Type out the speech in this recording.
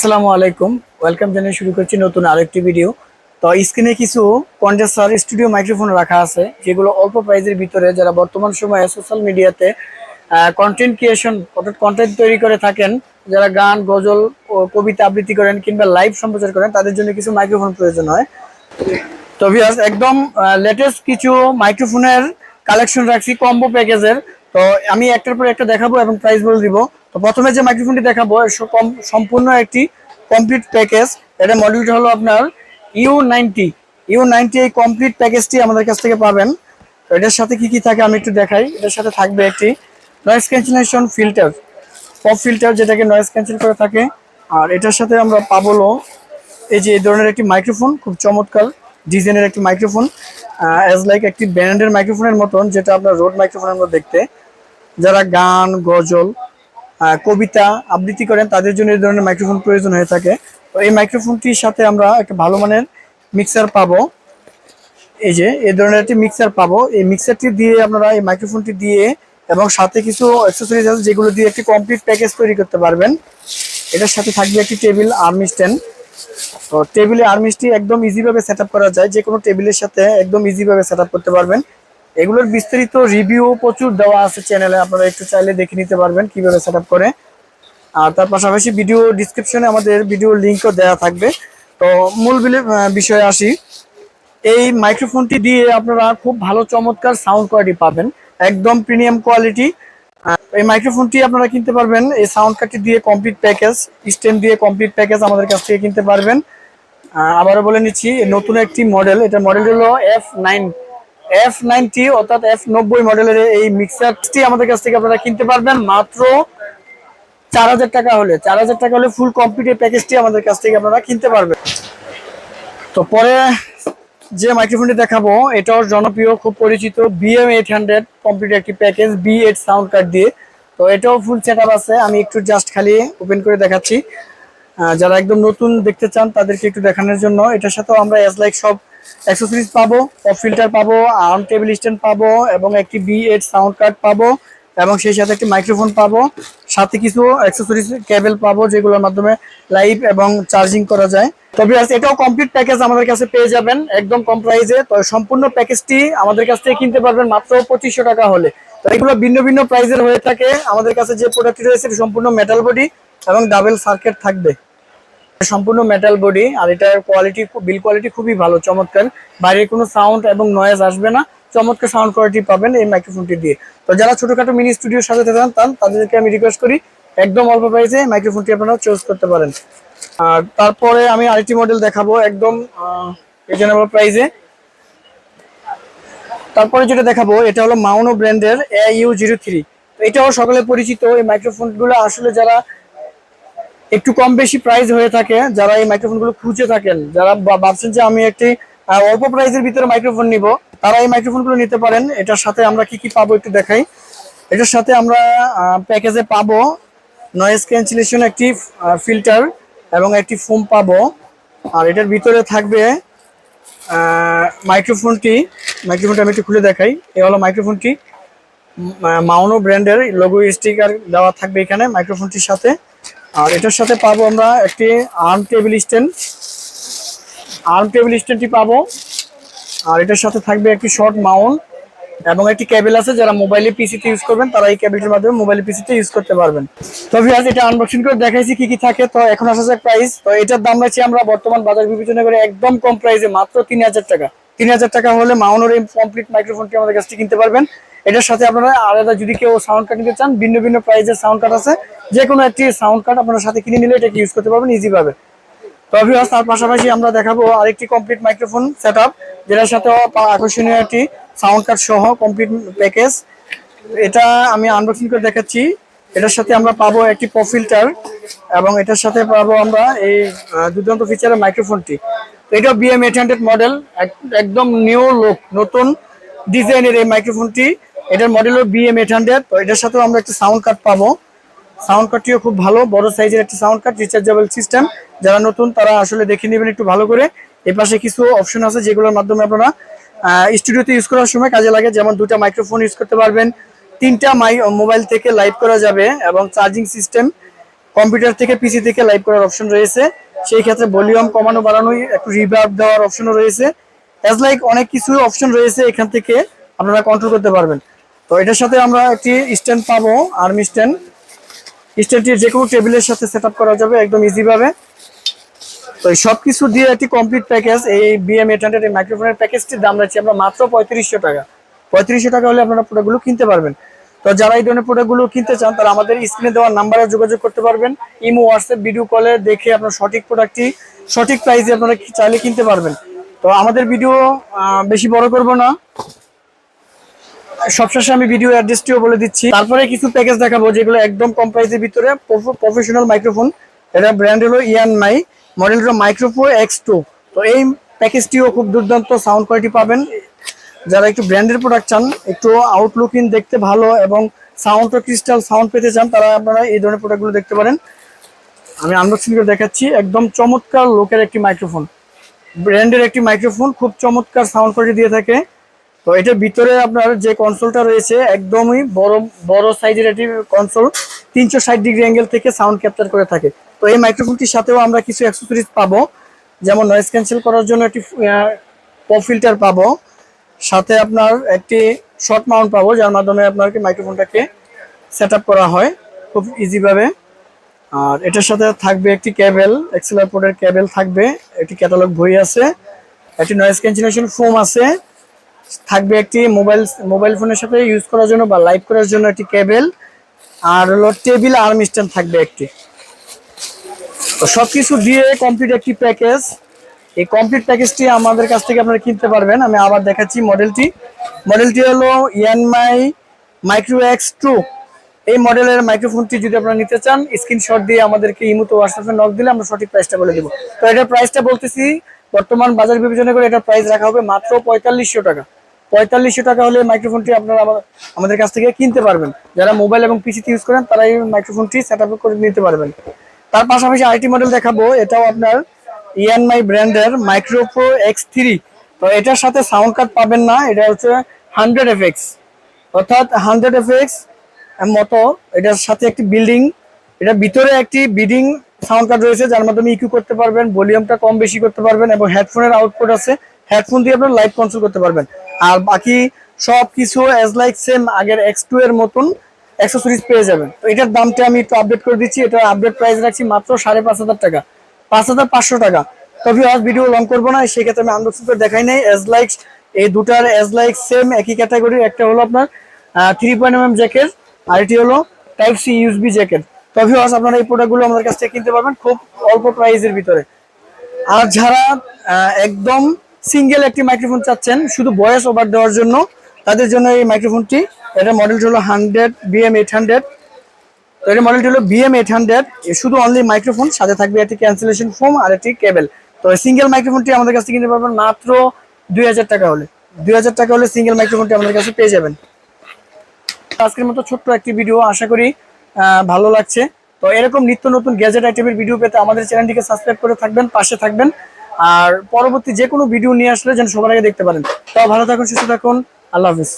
আসসালামু আলাইকুম। ওয়েলকাম জানিয়ে শুরু করছি নতুন আরেকটি ভিডিও তো স্ক্রিনে কিছু কন্ডেন্সার স্টুডিও মাইক্রোফোন রাখা আছে, যেগুলো অল্প প্রাইজের ভিতরে যারা বর্তমান সময়ে সোশ্যাল মিডিয়াতে কন্টেন্ট ক্রিয়েশন অর্থাৎ কন্টেন্ট তৈরি করে থাকেন, যারা গান, গজল ও কবিতা আবৃত্তি করেন কিংবা লাইভ সম্প্রচার করেন, তাদের জন্য কিছু মাইক্রোফোন প্রয়োজন হয়। তো একদম লেটেস্ট কিছু মাইক্রোফোনের কালেকশন রাখছি কম্বো প্যাকেজের তো আমি একটার পর একটা দেখাবো এবং প্রাইস বলে দিব। তো প্রথমে যে মাইক্রোফোনটি দেখাবো সম্পূর্ণ একটি কমপ্লিট প্যাকেজ এটা মডেলটা হলো আপনার ইউ নাইনটি ইউ নাইনটি এই কমপ্লিট প্যাকেজটি আমাদের কাছ থেকে পাবেন। তো এটার সাথে কি কি থাকে আমি একটু দেখাই। এটার সাথে থাকবে একটি noise cancellation filter pop filter যেটাকে নয়েজ ক্যান্সেল করে থাকে। আর এটার সাথে আমরা পাবলো এই যে এই ধরনের একটি মাইক্রোফোন খুব চমৎকার ডিজাইনের একটি মাইক্রোফোন অ্যাজ লাইক একটি ব্র্যান্ডের মাইক্রোফোনের মতন, যেটা আপনার রোড মাইক্রোফোনের মতো দেখতে। যারা গান, গজল কবিতা আবৃত্তি করেন, তাদের জন্য এই ধরনের মাইক্রোফোন প্রয়োজন হয়ে থাকে। তো এই মাইক্রোফোনটির সাথে আমরা একটা ভালো মানের মিক্সার পাবো। এই যে, এই ধরনের একটি মিক্সার পাবো। এই মিক্সারটি দিয়ে আপনারা এই মাইক্রোফোনটি দিয়ে এবং সাথে কিছু অ্যাক্সেসরিজ আছে, যেগুলো দিয়ে একটি কমপ্লিট প্যাকেজ তৈরি করতে পারবেন। এটার সাথে থাকবে একটি টেবিল আর্মি স্ট্যান্ড তো টেবিলে আর্মিসটি একদম ইজিভাবে সেট করা যায়। যে কোনো টেবিলের সাথে একদম ইজিভাবে সেট করতে পারবেন। এগুলোর বিস্তারিত রিভিউ প্রচুর দেওয়া আছে চ্যানেলে আপনারা একটু চাইলে দেখে নিতে পারবেন কীভাবে সেট করে। আর তার পাশাপাশি ভিডিও ডিসক্রিপশনে আমাদের ভিডিও লিঙ্কও দেওয়া থাকবে। তো মূল বিষয়ে আসি। এই মাইক্রোফোনটি দিয়ে আপনারা খুব ভালো চমৎকার সাউন্ড কোয়ালিটি পাবেন, একদম প্রিমিয়াম কোয়ালিটি এই মাইক্রোফোনটি আপনারা কিনতে পারবেন, এই সাউন্ড কার্ডটি দিয়ে কমপ্লিট প্যাকেজ স্টেম দিয়ে কমপ্লিট প্যাকেজ আমাদের কাছ থেকে কিনতে পারবেন। আবারও বলে নিচ্ছি, নতুন একটি মডেল এটা মডেল হলো এফ নাইন এফ নাইনটি অর্থাৎ এফ নব্বই মডেলের এই মিক্সারটি আমাদের কাছ থেকে আপনারা কিনতে পারবেন। মাত্র চার হাজার টাকা হলে, চার হাজার টাকা হলে ফুল কমপ্লিট প্যাকেজটি আমাদের কাছ থেকে আপনারা কিনতে পারবেন। তো পরে যে মাইক্রোফোনটি দেখাবো, এটাও জনপ্রিয়, খুব পরিচিত বিএম এইট হান্ড্রেড কমপ্লিট একটি package B eight sound card দিয়ে। তো এটাও ফুল সেট আছে, আমি একটু জাস্ট খালি ওপেন করে দেখাচ্ছি। যারা একদম নতুন দেখতে চান, তাদেরকে একটু দেখানোর জন্য। এটার সাথেও আমরা এস লাইক সব অ্যাক্সেসরিজ পাবো পপ ফিল্টার পাবো আর্ম টেবিল স্ট্যান্ড পাবো এবং একটি বি এইট সাউন্ড কার্ড পাবো এবং সেই সাথে একটি মাইক্রোফোন পাবো। সাথে কিছু অ্যাক্সেসরিজ কেবল পাবো যেগুলোর মাধ্যমে লাইভ এবং চার্জিং করা যায়। তবে এটাও কমপ্লিট প্যাকেজ আমাদের কাছে পেয়ে যাবেন, একদম কম প্রাইসে তো সম্পূর্ণ প্যাকেজটি আমাদের কাছ থেকে কিনতে পারবেন মাত্র পঁচিশশো টাকা হলে। তো এগুলো ভিন্ন ভিন্ন প্রাইজের হয়ে থাকে। আমাদের কাছে যে প্রোডাক্টটি রয়েছে সম্পূর্ণ মেটাল বডি এবং ডাবল সার্কিট থাকবে। সম্পূর্ণ মেটাল বডি আর এটার কোয়ালিটি বিল কোয়ালিটি খুবই ভালো, চমৎকার। বাইরে কোনো সাউন্ড এবং নয়েজ আসবে না। চমৎকার সাউন্ড কোয়ালিটি পাবেন এই মাইক্রোফোনটি দিয়ে। তো যারা ছোটখাটো মিনি স্টুডিও সাজাতে চান তাদেরকে আমি রিকোয়েস্ট করি, একদম অল্প প্রাইসে মাইক্রোফোনটি আপনারা চুজ করতে পারেন। আর তারপরে আমি আরেকটি মডেল দেখাবো, একদম রিজনেবল প্রাইসে তারপরে যেটা দেখাবো, এটা হলো মাউনো ব্র্যান্ডের এ ইউ জিরো থ্রি এটাও সকলে পরিচিত, এই মাইক্রোফোনগুলো আসলে যারা একটু কম বেশি প্রাইস হয়ে থাকে, যারা এই মাইক্রোফোনগুলো খুঁজে থাকেন, যারা ভাবছেন যে আমি একটি অল্প প্রাইসের ভিতরে মাইক্রোফোন নিব, তারা এই মাইক্রোফোনগুলো নিতে পারেন। এটার সাথে আমরা কি কি পাবো একটু দেখাই। এটার সাথে আমরা প্যাকেজে পাবো নয়েজ ক্যান্সেলেশন একটি ফিল্টার এবং একটি ফোম পাবো। আর এটার ভিতরে থাকবে মাইক্রোফোনটি মাইক্রোফোনটা আমি একটু খুলে দেখাই। এই হলো মাইক্রোফোনটি মাউনো ব্র্যান্ডের লোগো স্টিকার দেওয়া থাকবে এখানে মাইক্রোফোনটির সাথে। আর এটার সাথে পাবো আমরা একটি arm table stand arm table স্ট্যান্ডটি পাবো। আর এটার সাথে থাকবে একটি শর্ট মাউন্ট এবং একটি কেবল আছে যারা মোবাইলে পিসিতে ইউজ করবেন, তারা এই কেবলটির মাধ্যমে মোবাইলে পিসিতে ইউজ করতে পারবেন। তো ভিউয়ার্স এটা আনবক্সিং করে দেখাইছি কি কি থাকে। তো এখন আসা যাক প্রাইস তো এটার দাম রাখছি আমরা বর্তমান বাজার বিবেচনা করে একদম কম প্রাইসে মাত্র তিন হাজার টাকা। তিন হাজার টাকা হলে মাউনের এই কমপ্লিট মাইক্রোফোনটি আমাদের কাছ থেকে কিনতে পারবেন। এটার সাথে আপনারা আলাদা যদি কেউ সাউন্ড কার্ড নিতে চান, ভিন্ন ভিন্ন প্রাইজের সাউন্ড কার্ড আছে যে কোনো একটি সাউন্ড কার্ড আপনার সাথে কিনে নিলে এটাকে ইউজ করতে পারবেন ইজি তবে তার পাশাপাশি আমরা দেখাবো আরেকটি কমপ্লিট মাইক্রোফোন সেটআপ যেটার সাথে আকর্ষণীয় একটি সাউন্ড কার্ড সহ কমপ্লিট প্যাকেজ এটা আমি আনবক্সিং করে দেখাচ্ছি। এটার সাথে আমরা পাবো একটি পপ এবং এটার সাথে পাবো আমরা এই দুর্দান্ত ফিচারের মাইক্রোফোনটি এটা বিএম এইট হান্ড্রেড মডেল একদম নিউ লুক নতুন ডিজাইনের এই মাইক্রোফোনটি এটার মডেল হলো বিএম এইট হান্ড্রেড তো এটার সাথেও আমরা একটা সাউন্ড কার্ড পাবো। সাউন্ড কার্ডটিও খুব ভালো, বড় সাইজের একটি সাউন্ড কার্ড রিচার্জেবল সিস্টেম যারা নতুন, তারা আসলে দেখে নেবেন একটু ভালো করে। এই পাশে কিছু অপশন আছে যেগুলোর মাধ্যমে আপনারা স্টুডিওতে ইউজ করার সময় কাজে লাগে। যেমন দুটা মাইক্রোফোন ইউজ করতে পারবেন। তিনটা মাই মোবাইল থেকে লাইভ করা যাবে এবং চার্জিং সিস্টেম কম্পিউটার থেকে পিসি থেকে লাইভ করার অপশন রয়েছে। সেই ক্ষেত্রে ভলিউম কমানো বাড়ানো একটু রিভার্ভ দেওয়ার অপশনও রয়েছে। অ্যাজ লাইক অনেক কিছু অপশন রয়েছে এখান থেকে আপনারা কন্ট্রোল করতে পারবেন। তো এটার সাথে আমরা একটি স্ট্যান্ড পাবো, আর্মি স্ট্যান্ড। স্ট্যান্ডটি যে কোনো টেবিলের সাথে সেট করা যাবে একদম ইজিভাবে তো এই সব কিছু দিয়ে একটি কমপ্লিট প্যাকেজ এই বিএম এইট হান্ড্রেড এই মাইক্রোফোনের প্যাকেজটির দাম রাখছি আমরা মাত্র পঁয়ত্রিশশো টাকা। পঁয়ত্রিশশো টাকা হলে আপনারা প্রোডাক্টগুলো কিনতে পারবেন। তো যারা এই ধরনের প্রোডাক্টগুলো কিনতে চান, তারা আমাদের স্ক্রিনে দেওয়া নাম্বারে যোগাযোগ করতে পারবেন। ইমো হোয়াটসঅ্যাপ ভিডিও কলে দেখে আপনার সঠিক প্রোডাক্টটি সঠিক প্রাইসে আপনারা চাইলে কিনতে পারবেন। তো আমাদের ভিডিও বেশি বড় করব না। সবশেষে আমি ভিডিও অ্যাড্রেসটিও বলে দিচ্ছি। তারপরে কিছু প্যাকেজ দেখাবো, যেগুলো একদম কম প্রাইসের ভিতরে। প্রফেশনাল মাইক্রোফোন এটা ব্র্যান্ড হলো ইয়ান মাই মডেল হলো মাইক্রোফো এক্স টু তো এই প্যাকেজটিও খুব দুর্দান্ত সাউন্ড কোয়ালিটি পাবেন। যারা একটু ব্র্যান্ডের প্রোডাক্ট চান, একটু আউটলুকিং দেখতে ভালো এবং সাউন্ড ক্রিস্টাল সাউন্ড পেতে চান, তারা আপনারা এই ধরনের প্রোডাক্টগুলো দেখতে পারেন। আমি আনবক্সিং করে দেখাচ্ছি, একদম চমৎকার লোকের একটি মাইক্রোফোন ব্র্যান্ডের একটি মাইক্রোফোন খুব চমৎকার সাউন্ড কোয়ালিটি দিয়ে থাকে। তো এটার ভিতরে আপনার যে কনসোলটা রয়েছে, একদমই বড় বড় সাইজের একটি কনসোল তিনশো ষাট ডিগ্রি অ্যাঙ্গেল থেকে সাউন্ড ক্যাপচার করে থাকে। তো এই মাইক্রোফোনটির সাথেও আমরা কিছু অ্যাক্সেসরিজ পাবো। যেমন নয়েজ ক্যান্সেল করার জন্য একটি পপ ফিল্টার পাবো। সাথে আপনার একটি শর্ট মাউন্ট পাবো, যার মাধ্যমে আপনাকে মাইক্রোফোনটাকে সেট করা হয় খুব ইজিভাবে আর এটার সাথে থাকবে একটি কেবল এক্সেলার পোর্টের ক্যাবেল থাকবে। একটি ক্যাটালগ বই আছে। একটি নয়েজ ক্যান্সেলেশন ফোম আছে। থাকবে একটি মোবাইল মোবাইল ফোনের সাথে ইউজ করার জন্য বা লাইভ করার জন্য একটি কেবেল আর হলো টেবিল আর্ম স্ট্যান্ড থাকবে একটি। তো সবকিছু দিয়ে কমপ্লিট একটি প্যাকেজ এই কমপ্লিট প্যাকেজটি আমাদের কাছ থেকে আপনারা কিনতে পারবেন। আমি আবার দেখাচ্ছি মডেলটি মডেলটি হলো ইয়ানমাই মাইক্রো এক্স টু এই মডেলের মাইক্রোফোনটি যদি আপনারা নিতে চান স্ক্রিনশট দিয়ে আমাদেরকে ইমুতে হোয়াটসঅ্যাপে নক দিলে আমরা সঠিক প্রাইসটা বলে দেবো। তো এটার প্রাইসটা বলতেছি বর্তমান বাজার বিবেচনা করে এটা প্রাইস রাখা হবে মাত্র পঁয়তাল্লিশশো টাকা। পঁয়তাল্লিশশো টাকা হলে মাইক্রোফোনটি আপনারা আমাদের কাছ থেকে কিনতে পারবেন। যারা মোবাইল এবং পিসিতে ইউজ করেন তারা এই মাইক্রোফোনটি সেট আপ করে নিতে পারবেন। তার পাশাপাশি আইটি মডেল দেখাবো, এটাও আপনার ইএনমাই ব্র্যান্ডের মাইক্রোপ্রো এক্স থ্রি তো এটার সাথে সাউন্ড কার্ড পাবেন না, এটা হচ্ছে হান্ড্রেড এফএক্স অর্থাৎ হান্ড্রেড এফএক্স মতো, এটার সাথে একটি বিল্ডিং এটার ভিতরে একটি বিডিং সাউন্ড কার্ড রয়েছে, যার মাধ্যমে ইকিউ করতে পারবেন, ভলিউমটা কম বেশি করতে পারবেন, এবং হেডফোনের আউটপুট আছে। হেডফোন দিয়ে আপনার লাইভ কন্ট্রোল করতে পারবেন। আর বাকি সব কিছু অ্যাজ লাইক সেম আগের এক্স টু এর মতন অ্যাক্সেসরিজ পেয়ে যাবেন। তো এটার দামটা আমি একটু আপডেট করে দিচ্ছি। এটা আপডেট প্রাইস রাখছি মাত্র সাড়ে পাঁচ হাজার টাকা। পাঁচ হাজার পাঁচশো টাকা। তবে আজ ভিডিও লং করব না, সেক্ষেত্রে আমি আনবক্সিং করে দেখাই নাই। এজ লাইক এই দুটার এজ লাইক সেম একই ক্যাটাগরির একটা হলো আপনার three point M M jacket আর এটি হলো টাইপ সি ইউএসবি জ্যাকেট তবে আজ আপনারা এই প্রোডাক্টগুলো আমাদের কাছ থেকে কিনতে পারবেন খুব অল্প প্রাইসের ভিতরে। আর যারা একদম সিঙ্গেল একটি মাইক্রোফোন চাচ্ছেন, শুধু ভয়েস ওভার দেওয়ার জন্য, তাদের জন্য এই মাইক্রোফোনটি এটা মডেলটি হলো হান্ড্রেড বিএম এইট হান্ড্রেড তো এটা মডেলটি হলো বিএম এইট হান্ড্রেড শুধু অনলি মাইক্রোফোন সাথে থাকবে একটি ক্যান্সেলেশন ফোম আর একটি কেবল তো সিঙ্গেল মাইক্রোফোনটি আমাদের কাছে কিনতে পারবেন মাত্র দুই হাজার টাকা হলে। দুই হাজার টাকা হলে সিঙ্গেল মাইক্রোফোনটি আমাদের কাছে পেয়ে যাবেন। আজকের মতো ছোট্ট একটি ভিডিও আশা করি ভালো লাগছে। তো এরকম নিত্য নতুন গ্যাজেট আইটেমের ভিডিও পেতে আমাদের চ্যানেলটিকে সাবস্ক্রাইব করে থাকবেন, পাশে থাকবেন। আর পরবর্তী যে কোনো ভিডিও নিয়ে আসলে যেন সবার আগে দেখতে পারেন। তাও ভালো থাকুন, সুস্থ থাকুন। আল্লাহ হাফিজ।